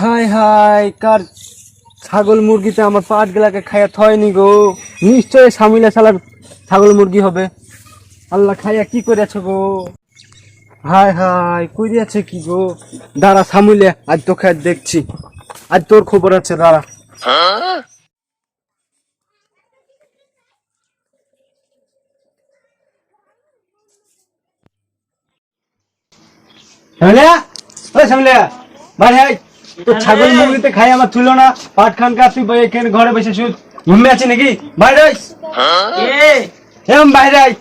High high, কার ছাগল মুরগিতে আমার পাট গুলাকে খাইয়া থয়নি গো? নিশ্চয় সামিলা সালার ছাগল মুরগি হবে। আল্লাহ খাইয়া কি করেছ গো? হাই হাই, করিয়াছে কি গো? দাঁড়া সামুলে আজ তো খাই দেখছি। আজ তোর খবর আছে, দাঁড়া। সামলিয়া ওই সামলিয়া ভাই তো ছাগল মুরগিতে খাই আমার তুলো না পাট খান কা তুই এখানে ঘরে বসে শুধু ঘুমে আছি নাকি? বাইরে আইস এরম বাইরে আই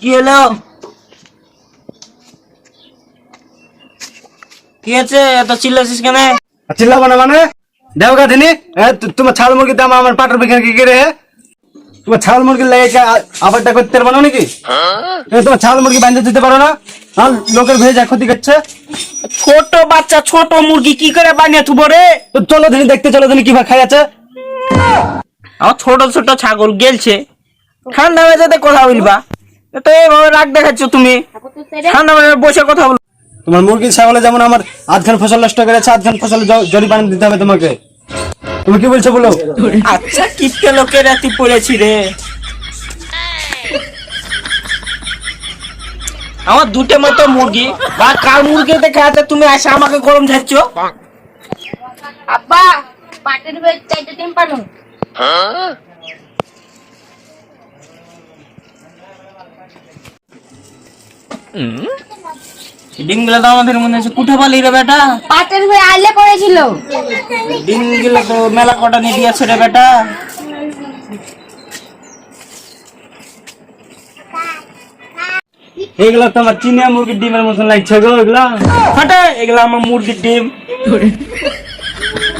কি হলো? কি আছে এত চিল্লাছিস কেন? চিল্লাবো না মানে? গা দিনি তোমার ছাগল মুরগির দাম আমার পাটের বিখানে কি করে হে? তোমার ছাগল মুরগির লাগে কি আবারটা করতে পারব নাকি? এ, তোমার ছাগল মুরগি বাঁধতে দিতে পারো না। আর লোকের ভেজে যা ক্ষতি করছে। ছোট বাচ্চা ছোট মুরগি কি করে বানিয়ে থুবো রে? তো চলো দিনি দেখতে চলো দিনি কীভাবে খাই আছে। আমার ছোট ছোট ছাগল গেলছে। ঠান্ডা মেজাতে কথা বলবা। তো এইভাবে রাগ দেখাচ্ছ তুমি। ঠান্ডা মেজাজে বসে কথা বল তোমার মুরগি ছাগলে যেমন আমার আধখান ফসল নষ্ট করেছে আধখান ফসল জরিমানা দিতে হবে তোমাকে। তুমি কি বলছো বলো? আচ্ছা কিপটে লোকের রাতি পড়েছি রে। আমার দুটো মতো মুরগি বা কার মুরগি দেখে আছে তুমি আসে আমাকে গরম ঝাড়ছ আব্বা পাটের বেগ চাইতে ডিম পানো ডিমগুলো তো আমাদের মনে পালি রে বেটা। পাটের বেগ আইলে ডিমগুলো তো মেলা কটা নিয়ে দিয়েছে রে বেটা। তো আমার চিনিয়া মুরগির ডিমের মতন লাগছে গো এগুলা। হাটে এগুলো আমার মুরগির ডিম।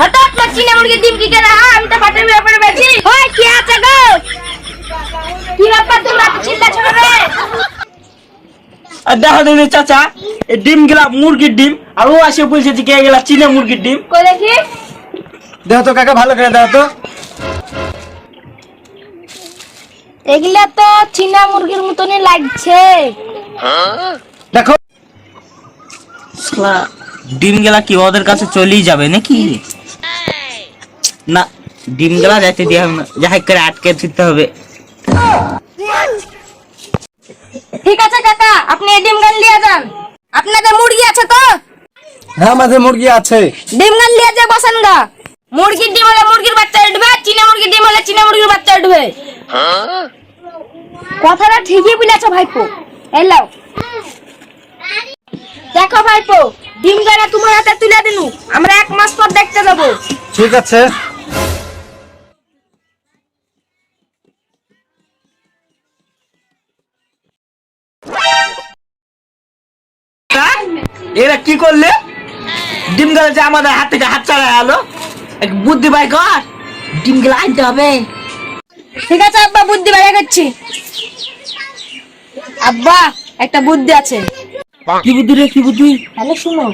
হঠাৎ না চিনে মুরগির ডিম কি হ্যাঁ, আমি তো পাটের ব্যাপারে বেছি হয় কি আছে গো? কি ব্যাপার তোমরা? চিল্লাছো আর দেখো চাচা এই ডিমগুলা মুরগির ডিম আর ও আসে বলছে যে কে গেলা চীনা মুরগির ডিম। কই দেখি? দেখো তো কাকা ভালো করে তো। এগুলা তো চীনা মুরগির মতনই লাগছে। দেখো। ডিম গেলা কি ওদের কাছে চলেই যাবে নাকি? না ডিম গেলা যাইতে দিয়ে হবে না যাই করে আটকে দিতে হবে। ঠিক আছে কাকা আপনি এই ডিম গান লিয়ে যান আপনাদের মুরগি আছে তো হ্যাঁ আমাদের মুরগি আছে। ডিম গান লিয়ে যা বসান গা মুরগির ডিম হলে মুরগির বাচ্চা উঠবে চীনা মুরগির ডিম হলে চীনা মুরগির বাচ্চা উঠবে। কথাটা ঠিকই বলেছ ভাইপো। এলাও দেখো ভাইপো ডিম গানা তোমার হাতে তুলে দিনু। আমরা এক মাস পর দেখতে যাব। ঠিক আছে? এরা কি করলে? ডিম গেলা যে আমাদের হাত থেকে হাত ছাড়া গেলো। এক বুদ্ধি বাই কর ডিম গেলা আনতে হবে। ঠিক আছে আব্বা বুদ্ধি বাইরে করছি। আব্বা একটা বুদ্ধি আছে। কি বুদ্ধি রে কি বুদ্ধি? তাহলে শুনো।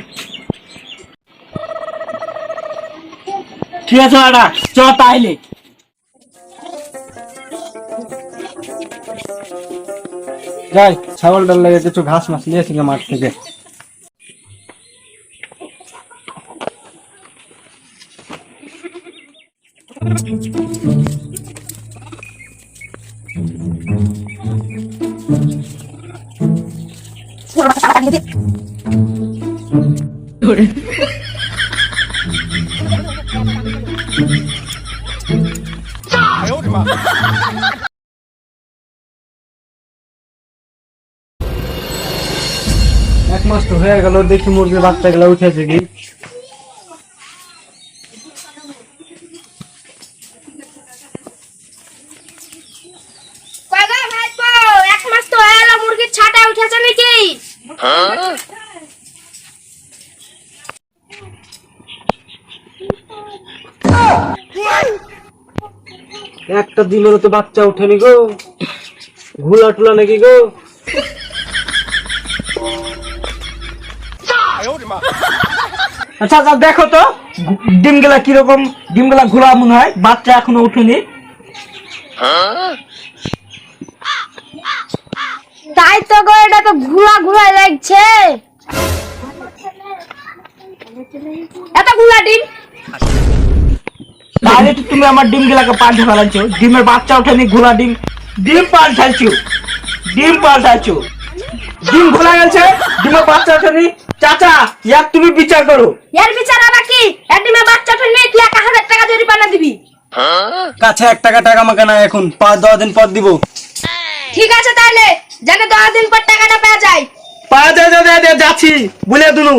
ঠিক আছে দাদা চ তাইলে যাই ছাগলটার লাগে কিছু ঘাস মাছ নিয়েছিল মাঠ থেকে। এক মাস তো হয়ে গেল দেখি মুরগির বাচ্চা গুলো উঠেছে কি কাকা ভাইপো এক মাস তো ছাটা উঠেছে নাকি? একটা দিনের তো বাচ্চা উঠেনি গো। ঘুলা টুলা নাকি গো? আচ্ছা আচ্ছা দেখো তো, ডিমগুলা কীরকম, ডিমগুলা ঘোলা মনে হয়, বাচ্চা এখনও উঠেনি তাই তো গো এটা তো ঘুরা ঘুরা লাগছে। এত ঘুরা ডিম? তাহলে তো তুমি আমার ডিমগুলাকে পাল্টে ফেলাচ্ছো ডিমের বাচ্চা ওঠেনি ঘোলা ডিম। ডিম পাল্টাইছো ডিম পাল্টাইছো ডিম ঘোলা গেছে ডিমের বাচ্চা ওঠেনি চাচা ইয়ার তুমি বিচার করো। ইয়ার বিচার আবার কি? এক ডিমের বাচ্চাটা নিয়ে তুই এক হাজার টাকা জরিমানা দিবি। কাছে এক টাকা টাকা আমাকে না এখন পাঁচ দশ দিন পর দিব। ঠিক আছে তাহলে, যেন দশ দিন পর টাকাটা পাওয়া যায়। পাওয়া যায় যাচ্ছি। বলে দুনু